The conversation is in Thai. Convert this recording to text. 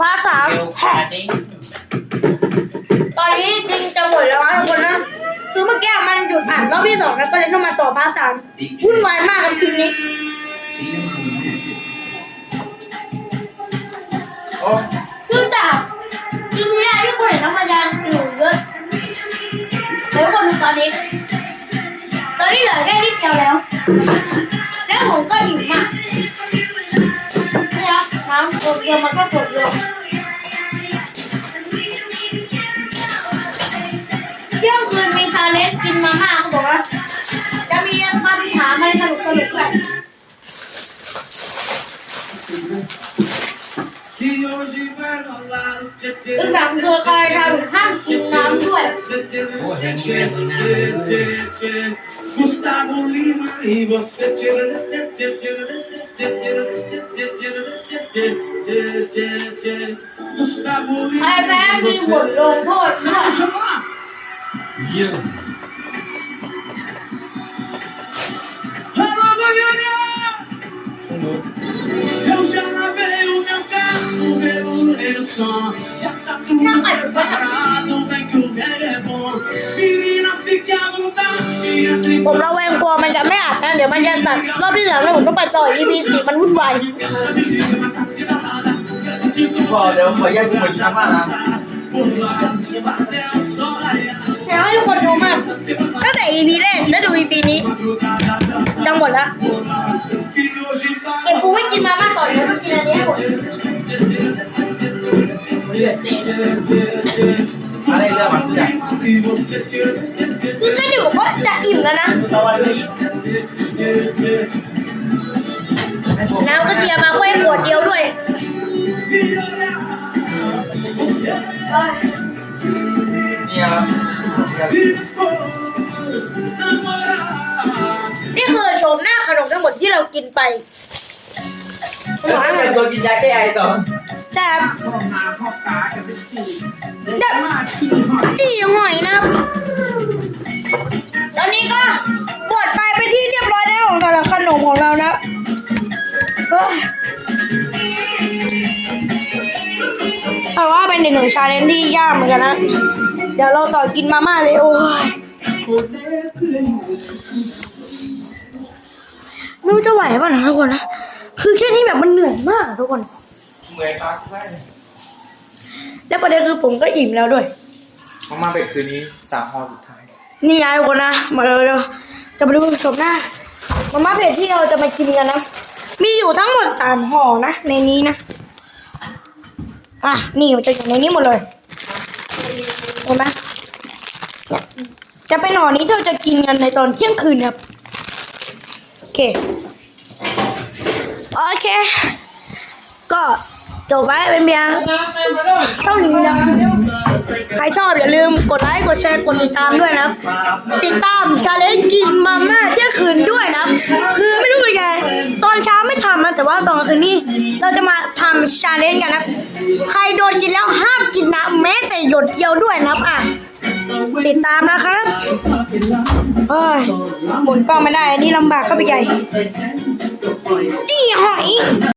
ภาคสามเร็วแฮะปาร์ตี้ตอนนี้จริงจะหมดแล้วนะทุกคนนะ คือเมื่อกี้มันหยุดอ่านรอบที่สองแล้วก็เลยต้องมาต่อภาคสามวุ่นวายมากกับคลิปนี้โอ้คือจากคลิปนี้ที่คนเห็นน้ำมันยางอยู่เยอะแล้วคนดูตอนนี้ กดเดียวมันก็กดเดียวเที่ยงคืนมีชาเลนจ์กินมาม่าเขาบอกว่า จะมีคำถามอะไรสนุกสนุกด้วยทุกอย่างเธอเคยทำห้ามกินน้ำด้วยโหเรื่องนี้เป็นมือหน้า Gustavo Lima e você. Gustavo Lima. É pra tira tira tira Eu já lavei o meu carro, meu lençol. Já tá tudo. Não. ผมระแวงกลัวมันจะไม่อาบนะเดี๋ยวมันจะตัดรอบที่สามแล้วผมต้องไปต่อ EP สี่มันวุ่นวายพอเดี๋ยวขอแยกกูไปกินน้ำมานะ por lá Até o sol raiar อยากให้ทุกคนดูมากตั้งแต่ EP แรกแล้วดู EP นี้ Madrugada dançar จะหมดละเก็บปูไม่กินมาม่าต่อเดี๋ยวต้องกินอันนี้ให้หมดอะไรเรื่องมันเนี่ย อแค่นี้ผมก็จะอิ่มแล้วนะ น้ำก็เตรียมมาแค่ขวดเดียวด้วยเอ้ยนี่ครับ E depois namorar นี่คือโฉมหน้าขนมทั้งหมดที่เรากินไปแล้วก็จะตัวกินยาแก้ไอต่อใช่ครับแบบจีหอยน แต่ว่าเป็นหนึ่งชาเลนจ์ที่ยากเหมือนกันนะ เดี๋ยวเราต่อกินมาม่าเลยโอ้ยไม่รู้จะไหวป่ะนะทุกคนนะ คือแค่นี้แบบมันเหนื่อยมากอะทุกคน เหมือนปากแม่และประเด็นคือผมก็อิ่มแล้วด้วยมามาเป็ดคืนนี้สามห่อสุดท้าย นี่ยายทุกคนนะ มาเร็วๆจะมาดูชมหน้ามาม่าเผ็ดที่เราจะมากินกันนะ มีอยู่ทั้งหมดสามห่อนะในนี้นะ อะ นี่มันจะอยู่ในนี้หมดเลย เห็นไหมจะเป็นห่อนี้ที่เราจะกินกันในตอนเที่ยงคืนครับ โอเค โอเค ก็ จบไว้เป็นเพียเท่านี้นะใครชอบอย่าลืมกดไลค์กดแชร์กดติดตามด้วยนะติดตามชาเลนจ์กินมาม่าเที่ยงคืนด้วยนะคือไม่รู้เป็นไงตอนเช้าไม่ทำนะแต่ว่าตอนกลางคืนนี่เราจะมาทำชาเลนจ์กันนะใครโดนกินแล้วห้ามกินนะแม้แต่หยดเดียวด้วยนะอะติดตามนะครับเอ้ยหมุนกล้องไม่ได้นี่ลำบากเข้าไปใหญ่จี้หอย